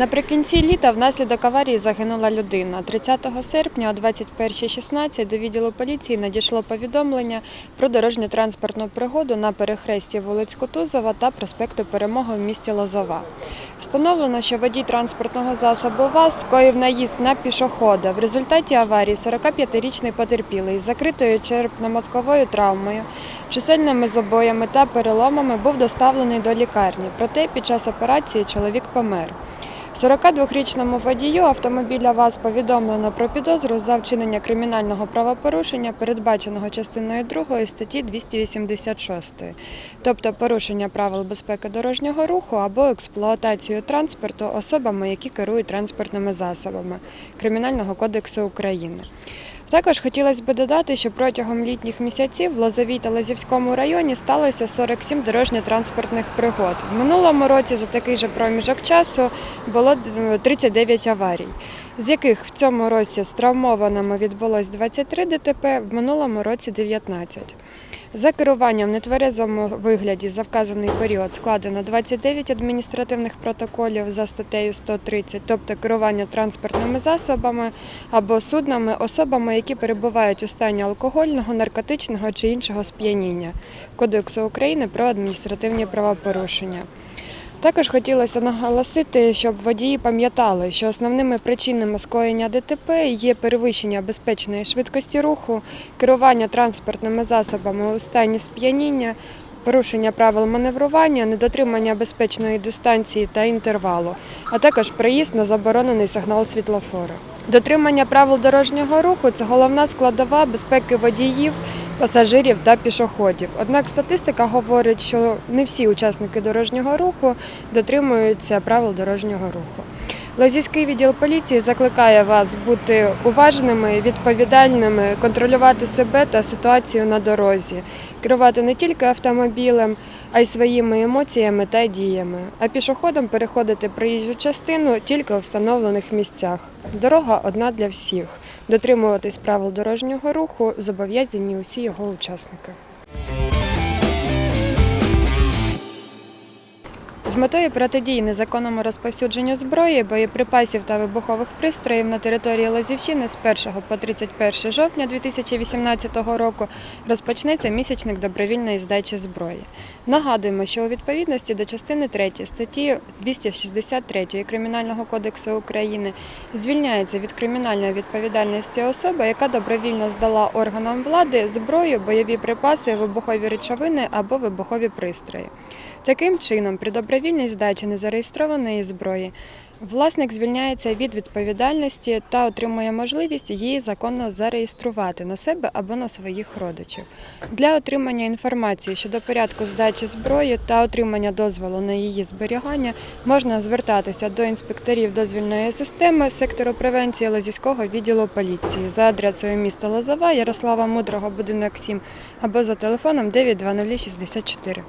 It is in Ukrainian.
Наприкінці літа внаслідок аварії загинула людина. 30 серпня о 21.16 до відділу поліції надійшло повідомлення про дорожньо-транспортну пригоду на перехресті вулиць Кутузова та проспекту Перемоги в місті Лозова. Встановлено, що водій транспортного засобу ВАЗ скоїв наїзд на пішохода. В результаті аварії 45-річний потерпілий з закритою черепно-мозковою травмою, чисельними забоями та переломами був доставлений до лікарні. Проте під час операції чоловік помер. 42-річному водію автомобіля ВАЗ повідомлено про підозру за вчинення кримінального правопорушення, передбаченого частиною 2 статті 286, тобто порушення правил безпеки дорожнього руху або експлуатацію транспорту особами, які керують транспортними засобами Кримінального кодексу України. Також хотілося б додати, що протягом літніх місяців в Лозовій та Лозівському районі сталося 47 дорожньо-транспортних пригод. В минулому році за такий же проміжок часу було е, 39 аварій, з яких в цьому році з травмованими відбулось 23 ДТП, в минулому році 19. За керуванням в нетверезому вигляді за вказаний період складено 29 адміністративних протоколів за статтею 130, тобто керування транспортними засобами або суднами особами, які перебувають у стані алкогольного, наркотичного чи іншого сп'яніння Кодексу України про адміністративні правопорушення. Також хотілося наголосити, щоб водії пам'ятали, що основними причинами скоєння ДТП є перевищення безпечної швидкості руху, керування транспортними засобами у стані сп'яніння, порушення правил маневрування, недотримання безпечної дистанції та інтервалу, а також проїзд на заборонений сигнал світлофора. Дотримання правил дорожнього руху це головна складова безпеки водіїв, пасажирів та пішоходів. Однак статистика говорить, що не всі учасники дорожнього руху дотримуються правил дорожнього руху. Лозівський відділ поліції закликає вас бути уважними, відповідальними, контролювати себе та ситуацію на дорозі, керувати не тільки автомобілем, а й своїми емоціями та діями, а пішоходом переходити проїжджу частину тільки у встановлених місцях. Дорога одна для всіх. Дотримуватись правил дорожнього руху зобов'язані усі його учасники. Метою протидії незаконному розповсюдженню зброї, боєприпасів та вибухових пристроїв на території Лазівщини з 1 по 31 жовтня 2018 року розпочнеться місячник добровільної здачі зброї. Нагадуємо, що у відповідності до частини 3 статті 263 Кримінального кодексу України звільняється від кримінальної відповідальності особа, яка добровільно здала органам влади зброю, бойові припаси, вибухові речовини або вибухові пристрої. Таким чином, при добровільній здачі незареєстрованої зброї власник звільняється від відповідальності та отримує можливість її законно зареєструвати на себе або на своїх родичів. Для отримання інформації щодо порядку здачі зброї та отримання дозволу на її зберігання можна звертатися до інспекторів дозвільної системи сектору превенції Лозівського відділу поліції за адресою міста Лозова Ярослава Мудрого, будинок 7 або за телефоном 92064.